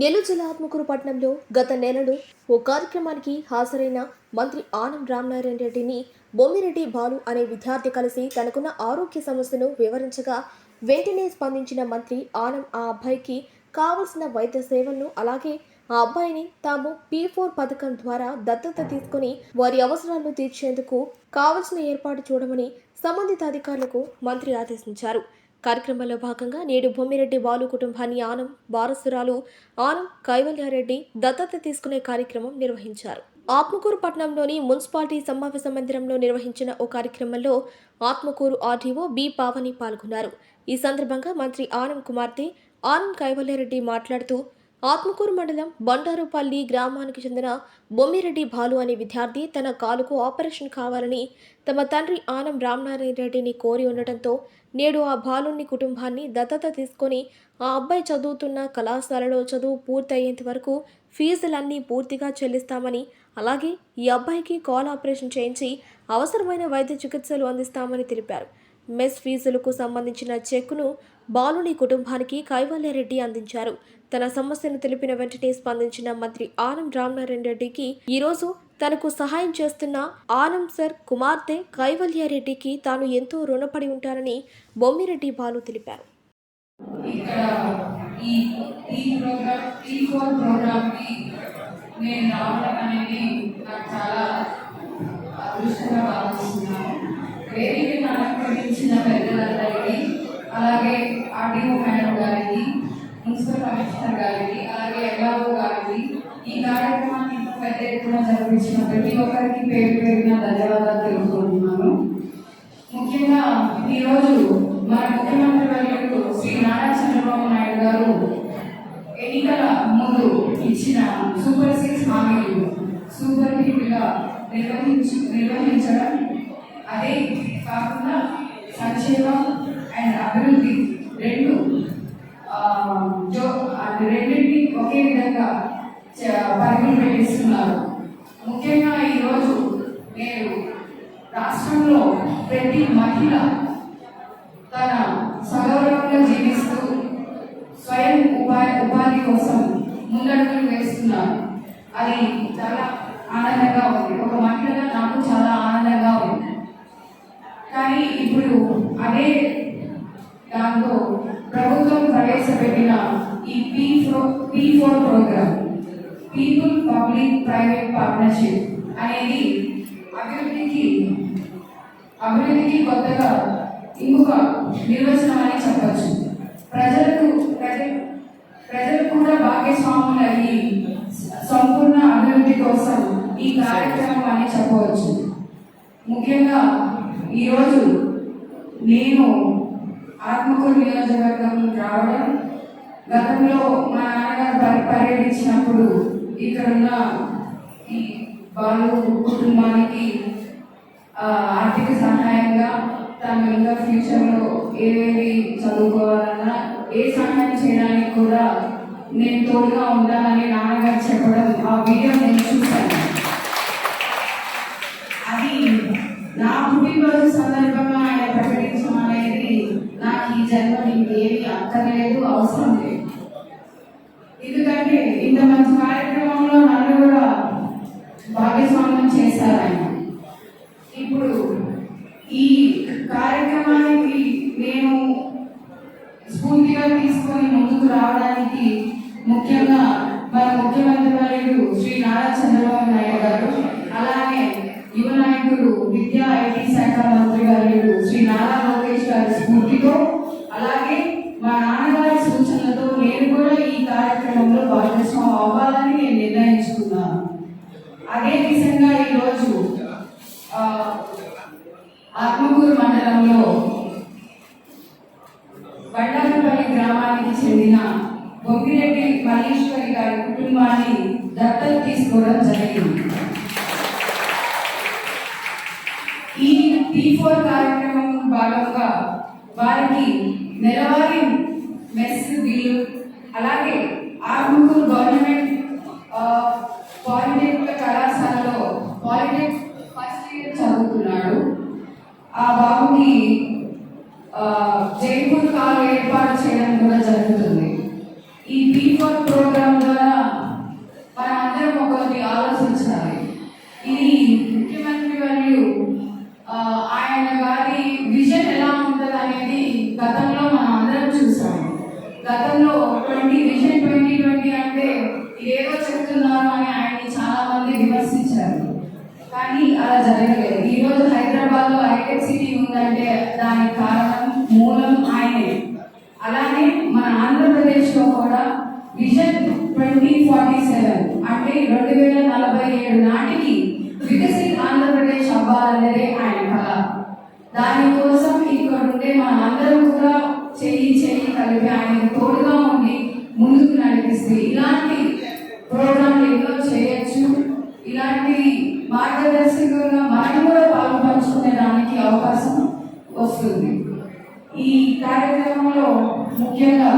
నెల్లూరు జిల్లా ఆత్మకూరు పట్టణంలో గత నెలలో ఓ కార్యక్రమానికి హాజరైన మంత్రి ఆనం రామనారాయణ రెడ్డిని బొమ్మిరెడ్డి బాలు అనే విద్యార్థి కలిసి తనకున్న ఆరోగ్య సమస్యను వివరించగా వెంటనే స్పందించిన మంత్రి ఆనం ఆ అబ్బాయికి కావలసిన వైద్య సేవలను అలాగే ఆ అబ్బాయిని తాము పీ ఫోర్ పథకం ద్వారా దత్తత తీసుకుని వారి అవసరాలను తీర్చేందుకు కావలసిన ఏర్పాటు చూడమని సంబంధిత అధికారులకు మంత్రి ఆదేశించారు. కార్యక్రమంలో భాగంగా నేడు బొమ్మిరెడ్డి బాలు కుటుంబాన్ని ఆనం వారసురాలు ఆనం కైవల్యారెడ్డి దత్తత తీసుకునే కార్యక్రమం నిర్వహించారు. ఆత్మకూరు పట్టణంలోని మున్సిపాలిటీ సమావేశ మందిరంలో నిర్వహించిన ఓ కార్యక్రమంలో ఆత్మకూరు ఆర్డీఓ బి పావని పాల్గొన్నారు. ఈ సందర్భంగా మంత్రి ఆనం కుమార్తె ఆనం కైవల్యారెడ్డి మాట్లాడుతూ ఆత్మకూరు మండలం బండారుపల్లి గ్రామానికి చెందిన బొమ్మిరెడ్డి బాలు అనే విద్యార్థి తన కాలుకు ఆపరేషన్ కావాలని తమ తండ్రి ఆనం రామనారాయణ రెడ్డిని కోరి ఉండటంతో నేడు ఆ బాలుని కుటుంబాన్ని దత్తత తీసుకొని ఆ అబ్బాయి చదువుతున్న కళాశాలలో చదువు పూర్తయ్యేంత వరకు ఫీజులన్నీ పూర్తిగా చెల్లిస్తామని అలాగే ఈ అబ్బాయికి కాల్ ఆపరేషన్ చేయించి అవసరమైన వైద్య చికిత్సలు అందిస్తామని తెలిపారు. మెస్ ఫీజులకు సంబంధించిన చెక్కును బాలుని కుటుంబానికి కైవల్యారెడ్డి అందించారు. తన సమస్యను తెలిపిన వెంటనే స్పందించిన మంత్రి ఆనం రామనారాయణ రెడ్డికి ఈరోజు తనకు సహాయం చేస్తున్న ఆనం సర్ కుమార్తె కైవల్యారెడ్డికి తాను ఎంతో రుణపడి ఉంటానని బొమ్మిరెడ్డి బాలు తెలిపారు. నేను రావడం అనేది నాకు చాలా అదృష్టంగా భావిస్తున్నాను. వేదికను అలంకరించిన పెద్దలందరికీ అలాగే ఆర్డీఓ మేడం గారికి మున్సిపల్ కమిషనర్ గారికి అలాగే ఎల్ఆర్ఓ గారికి ఈ కార్యక్రమాన్ని పెద్ద ఎత్తున జరిపించిన ప్రతి ఒక్కరికి పేరు పేరున ధన్యవాదాలు తెలుపుకుంటున్నాను. ముఖ్యంగా ఈరోజు మన ముఖ్యమంత్రి వర్యులు శ్రీ నారా చంద్రబాబు నాయుడు గారు ఎన్నికల ముందు ఇచ్చిన సూపర్ సిక్స్ హామీలు సూపర్ హిట్గా నిర్వహించి నిర్వహించడం అదే కాకుండా సంక్షేమం అండ్ అభివృద్ధి రెండు అది రెండింటిని ఒకే విధంగా చ- పెట్టిస్తున్నారు. ముఖ్యంగా ఈరోజు నేను రాష్ట్రంలో ప్రతి మహిళ తన సగౌరవంగా జీవిస్తూ స్వయం ఉపాధి ఉపాధి కోసం ముందడుగులు వేస్తున్నారు. అది చాలా ఆనందంగా ఉంది. ఒక మహిళగా నాకు చాలా ఆనందంగా ఉంది. అదే దాంతో ప్రభుత్వం ప్రవేశపెట్టిన ఈ P four P four program people public private partnership అనేది అభివృద్ధికి అభివృద్ధికి కొత్తగా ఇంకొక నిర్వచనం అని చెప్పచ్చు. ప్రజలకు ప్రజలు ప్రజలు కూడా భాగస్వాములు అయ్యి సంపూర్ణ అభివృద్ధి కోసం ఈ కార్యక్రమం అని చెప్పవచ్చు ముఖ్యంగా ఈరోజు నేను ఆత్మకూరు నియోజకవర్గం రావడం గతంలో మా నాన్నగారు పర్- పర్యటించినప్పుడు ఇక్కడున్న ఈ బాలు కుటుంబానికి ఆర్థిక సహాయంగా తను ఇంకా ఫ్యూచర్లో ఏవేవి చదువుకోవాలన్నా ఏ సహాయం చేయడానికి కూడా నేను తోడుగా ఉంటానని నాన్నగారు చెప్పడం ఆ వీడియో నేను చూశాను. అది నా పుట్టినరోజు సందర్భంగా జన్మ నీకు ఏమి అక్కర్లేదు అవసరం లేదు. ఎందుకంటే ఇంత మంచి కార్యక్రమంలో నన్ను కూడా భాగస్వామ్యం చేశారు ఆయన. ఇప్పుడు ఈ కార్యక్రమానికి నేను స్ఫూర్తిగా తీసుకొని ముందుకు రావడానికి ముఖ్యంగా మన ముఖ్యమంత్రి వర్యుడు శ్రీ నారా చంద్రబాబు నాయుడు గారు అలాగే యువ నాయకుడు విద్యా ఐటీ శాఖ మంత్రి గారు ఈరోజు ఆ, ఆత్మకూరు మండలంలో బండారుపల్లి గ్రామానికి చెందిన బొగ్గిరెడ్డి మల్లీశ్వరి గారి కుటుంబాన్ని దత్తత తీసుకోవడం జరిగింది. ఈ పీ ఫోర్ కార్యక్రమం భాగంగా వారికి నెలవారీ మెస్ బిల్లు అలాగే ఆత్మకూరు గవర్నమెంట్ జైపూర్ కాలు ఏర్పాటు చేయడం కూడా జరుగుతుంది. ఈ పీ ఫోర్ ప్రోగ్రామ్ ద్వారా మనందరం ఒకరిని ఆలోచించాలి. ఇది ముఖ్యమంత్రి మరియు ఆయన గారి విజన్ ఎలా ఉంటుంది అనేది గతంలో మనం అందరం చూసాము. గతంలో ట్వంటీ విజన్ ట్వంటీ ట్వంటీ అంటే ఏదో చెప్తున్నారు అని ఆయన్ని చాలా మంది విమర్శించారు. కానీ అలా జరగలేదు. ఈరోజు హైదరాబాద్లో ఐటెక్ సిటీ ఉందంటే దానికి కారణం అలానే మన ఆంధ్రప్రదేశ్లో కూడా విజన్ ట్వంటీ ఫార్టీ సెవెన్ అంటే రెండు వేల నలభై ఏడు నాటికి వికసిత్ ఆంధ్రప్రదేశ్ అవ్వాలన్నదే ఆయన కళ. దానికోసం ఇక్కడ ఉండే మన అందరం కూడా చెయ్యి చెయ్యి కలిపి ఆయన తోడుగా ఉండి ముందుకు నడిపిస్తే ఇలాంటి ప్రోగ్రాంలు ఎన్నో చేయొచ్చు. ఇలాంటి మార్గదర్శకంగా మనం కూడా పాలు పంచుకునే దానికి అవకాశం వస్తుంది ఈ కార్యక్రమంలో ముఖ్యంగా